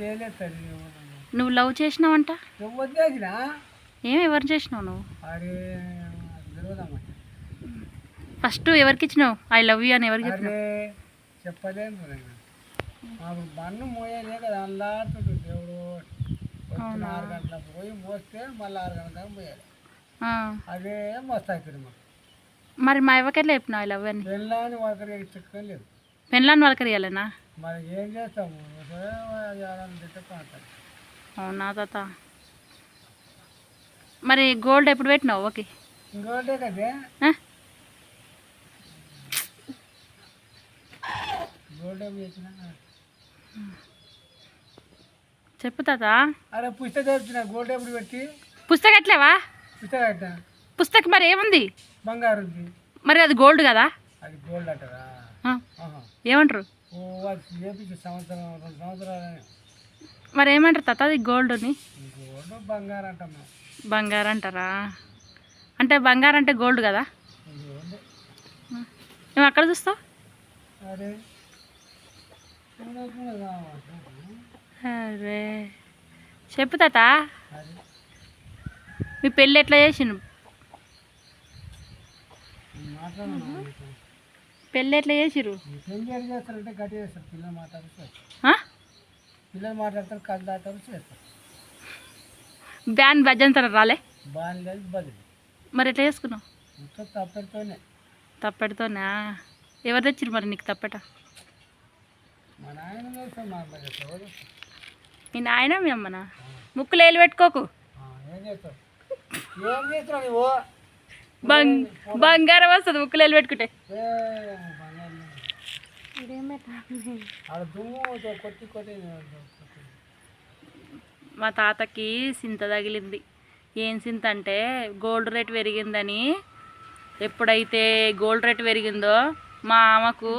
చేయలేదు తల్లి నువ్వు లవ్ చేసినావంట? ఎవరు చేసినా ఏం ఎవరు చేసినావు నువ్వు? అరే ఫస్ట్ ఎవరికి ఇచ్చినావు ఐ లవ్ యూ అని ఎవరికి చెప్పినావు అరే చెప్పలేను రా నేను. మాకు బండ్లు మోయలే కదా అల్లాడుతుంటు దేవుడు. వచ్చిన ఆరు గంటలకు పోయి మోస్తే మళ్ళీ ఆరు గంటల పోయాలి. అదే మరి మా ఎవరికెళ్ళి చెప్పినావు ఐ లవ్ అని? వెళ్ళని ఒకరికి చిక్కం లేదు పెళ్ళాన్ని వాళ్ళకి ఇవ్వాలనా మరి ఏం చేస్తాము అవునా తాత? మరి గోల్డ్ ఎప్పుడు పెట్టినావు? ఓకే. కదే? గోల్డ్ చేసిన చెప్పు తాత. అరే పుస్తకం తెచ్చిన గోల్డ్ ఎప్పుడు పెట్టి? పుస్తకం ఎట్లేవా? పుస్తకం పుస్తకం మరి ఏముంది? బంగారు మరి అది గోల్డ్ కదా? అది గోల్డ్ అంటారా. ఏమంటారు? సంవత్సరం రెండు సంవత్సరాలని మరి ఏమంటారు తాత? అది గోల్డ్ని గోల్డ్ బంగారు అంటాం మేము బంగారం అంటారా అంటే బంగారం అంటే గోల్డ్ కదా? నువ్వు అక్కడ చూస్తావు? అరే. చెప్పు తాత. మీ పెళ్ళి ఎట్లా చేసిండు మాట్లాడను పెళ్ళి ఎట్లా చేసిరు పెళ్ళి ఎట్లా చేస్తారంటే గట్టి చేస్తారు. పిల్లలు మాట్లాడతారు కళ్ళు దాటారు చేస్తారు. బ్యాన్ భజంతర రాలే? బాగా లేదు బదులు. మరి ఎట్లా చేసుకున్నావు? ఇంట్లో తప్పెడతోనా. ఎవరు తెచ్చిరు మరి నీకు తప్పెట? మా నాయన చేస్తాం మా అమ్మ చేస్తాం ఎవరు చేస్తారు? మీ నాయన మీ అమ్మనా? ముక్కులు వేలు పెట్టుకోకు. ఏం చేస్తావు? ఏం చేస్తున్నావు నువ్వు బంగారం వస్తుంది ఉక్కులు వెళ్ళి పెట్టుకుంటే. మా తాతకి సింత తగిలింది. ఏం సింత అంటే గోల్డ్ రేట్ పెరిగిందని ఎప్పుడైతే గోల్డ్ రేట్ పెరిగిందో మా ఆమెకు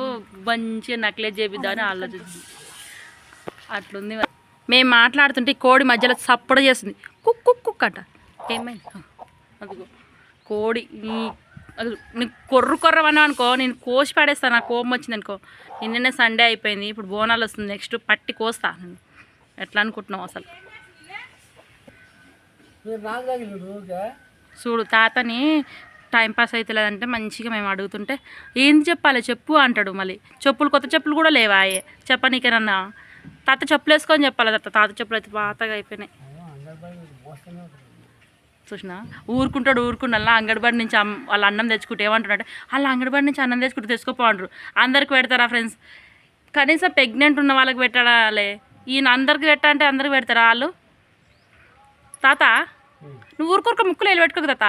మంచిగా నక్లెస్ చేపిద్దామని ఆలోచించింది. అట్లుంది మేము మాట్లాడుతుంటే కోడి మధ్యలో సప్పుడు చేస్తుంది. కుక్ కుక్ కుక్ అట. ఏమైంది? అదిగో. కోడి అది నీకు కొర్రు కొర్రమన్నా అనుకో నేను కోసి పడేస్తాను నాకు కోపం వచ్చింది అనుకో. నిన్ననే సండే అయిపోయింది ఇప్పుడు బోనాలు వస్తుంది నెక్స్ట్ పట్టి కోస్తా. ఎట్లా అనుకుంటున్నావు అసలు? చూడు తాతని టైం పాస్ అవుతలేదంటే మంచిగా మేము అడుగుతుంటే ఏం చెప్పాలి చెప్పు అంటాడు మళ్ళీ. చెప్పులు కొత్త చెప్పులు కూడా లేవాయే చెప్పనీకేనన్నా తాత చెప్పులు వేసుకొని చెప్పాలి? తాత తాత చెప్పులు అయితే పాతగా అయిపోయినాయి అయ్యో, అందరి పని మోస్తూనే ఉంటుంది చూసినా? ఊరుకుంటాడు ఊరుకుండల్లా అంగడిబడి నుంచి వాళ్ళ అన్నం తెచ్చుకుంటే ఏమంటాడంటే వాళ్ళ అంగడిబడి నుంచి అన్నం తెచ్చుకుంటే తెచ్చుకోపో అంటారు అందరికి పెడతారా ఫ్రెండ్స్? కనీసం ప్రెగ్నెంట్ ఉన్న వాళ్ళకి పెట్టడాలే. ఈయన అందరికి పెట్టా అంటే అందరికి పెడతారా వాళ్ళు? తాత. నువ్వు ఊరుకోరుకో ముక్కులు వెళ్ళి పెట్టుకోకు తాత.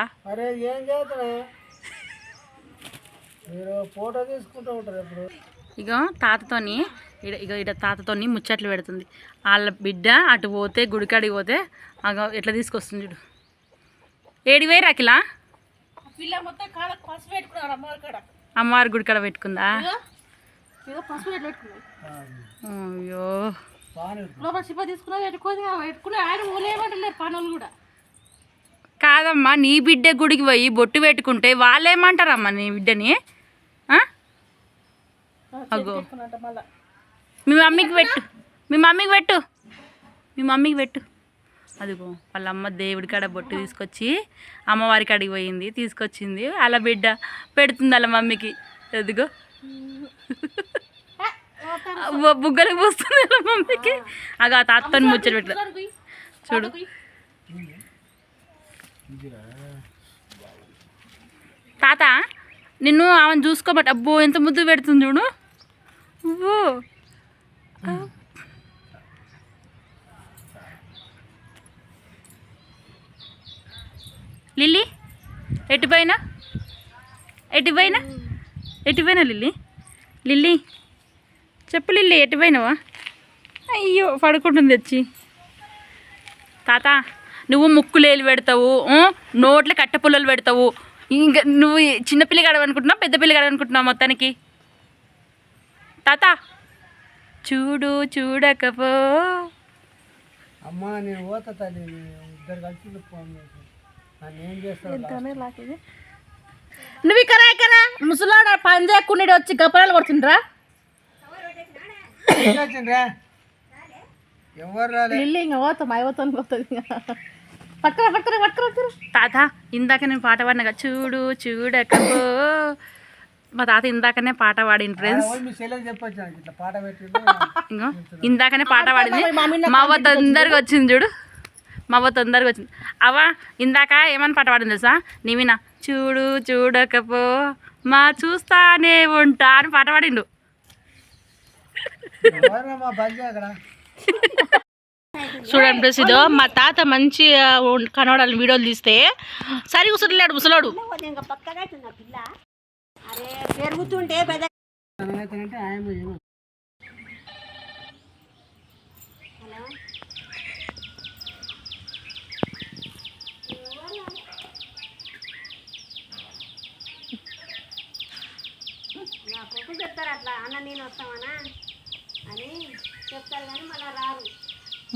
ఫోటో తీసుకుంటూ ఉంటారు ఎప్పుడు? ఇగో తాతతోని ఇడ ఇగో ఇడ తాతతోని ముచ్చట్లు పెడుతుంది. వాళ్ళ బిడ్డ అటు పోతే గుడికాడికి పోతే అగో ఎట్లా తీసుకొస్తుంది చూడు. ఏడి వేరు అఖిల? కాడ అమ్మవారి కాడ. అమ్మవారి గుడికాడ పెట్టుకుందా? అయ్యో. కూడా. కాదమ్మా నీ బిడ్డ గుడికి పోయి బొట్టు పెట్టుకుంటే వాళ్ళు ఏమంటారమ్మా నీ బిడ్డని? అగో. మీ మమ్మీకి పెట్టు. మీ మమ్మీకి పెట్టు. మీ మమ్మీకి పెట్టు. అదిగో వాళ్ళ అమ్మ దేవుడి కాడ బొట్టు తీసుకొచ్చి అమ్మవారి కాడికి పోయింది తీసుకొచ్చింది. అలా బిడ్డ పెడుతుంది అలా మమ్మీకి. అదిగో. బుగ్గలకు పోస్తుంది అలా మమ్మీకి. అగ ఆ ముచ్చట పెట్ట. చూడు. తాత నిన్ను ఆమెను చూసుకోబట్టి అబ్బో ఎంత ముద్దు పెడుతుంది చూడు. అబ్బో. లిల్లీ ఎటు పోయినా? ఎటు పోయినా? ఎటు లిల్లీ? లిల్లీ చెప్పు లిల్లీ ఎటుపోయినావా అయ్యో పడుకుంటుంది వచ్చి తాత నువ్వు ముక్కులేలు పెడతావు నోట్ల నోట్లో పుల్లలు పెడతావు. ఇంకా నువ్వు చిన్నపిల్లి గడవనుకుంటున్నావు పెద్ద పిల్లి గడవనుకుంటున్నావు మొత్తానికి? తాత చూడు చూడకపో. అమ్మా నేను పోతా తల్లి ఇద్దరు కలిసి నువ్వు ఇక్కడ ఇక్కడ. ముసలాడ పని చేయకుండా వచ్చి గప్పరాలు కొడుతుండ్రా. ఇంకా పోతాం అయిపోతాను పోతుంది ఇంకా. పట్టుకురా పట్టుకురా పట్టుకురా పట్టుకురా. తాత ఇందాక నేను పాట పాడినగా చూడు చూడకపో. మా తాత ఇందాకనే పాట పాడింది ఫ్రెండ్స్. ఇందాకనే పాట పాడింది. మా అవ్వ తొందరగా వచ్చింది చూడు. మా అవ్వ తొందరగా వచ్చింది. అవ్వ ఇందాక ఏమని పాట పాడింది తెలుసా? నీవినా చూడు చూడకపో మా చూస్తానే ఉంటా అని పాట పాడిండు. చూడండి ప్లస్ ఇదో మా తాత మంచి కనవడాలి వీడియోలు తీస్తే సరి కూర్చుంటలేడు ముసలోడు. అనగైతేనంటే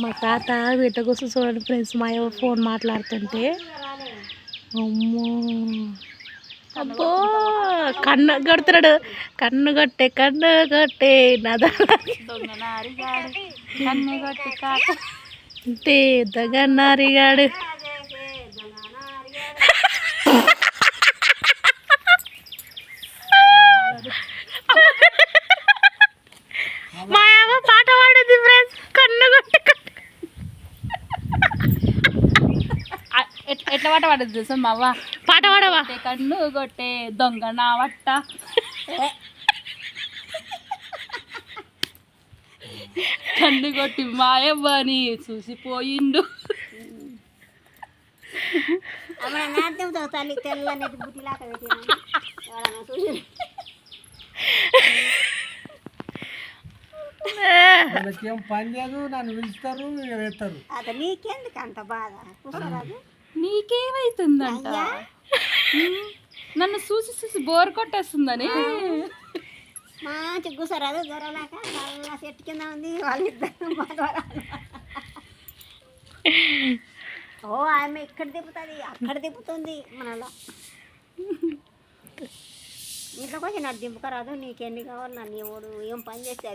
మా తాత వీట కోసం చూడండి ఫ్రెండ్స్ మా ఫోన్ మాట్లాడుతుంటే అమ్మో! అబ్బో! కన్ను కొడుతున్నాడు. కన్ను కొట్టే కన్ను కొట్టే నద అంటే దగన్నారిగాడు మా అమ్మ పాట పాడేది ఫ్రెండ్స్ కన్ను కొట్టే కన్ను ఆ, ఎట్లా ఎట్లా పాట పాడింది తెలుసా మా అవ్వ పాట పాడవా? కొట్టే కన్ను కొట్టే దొంగ నా వట్ట. కన్ను కొట్టి మాయవ్వని చూసిపోయిండు. పని చేయదు నన్ను పిలుస్తారు వేస్తారు నీకేమైతుందంట? నన్ను చూసి చూసి బోర్ కొట్టేస్తుందని. మంచి కూసరాదు దొరలాక చెట్టు కింద ఉంది వాళ్ళిద్దరు. ఓ ఆమె ఇక్కడ తిప్పుతుంది అక్కడ తిప్పుతుంది మనలో. ఇంట్లోకి వచ్చి నాకు దింపుకరాదు నీకెన్ని కావాలి నన్ను ఎవడు ఏం పని చేస్తే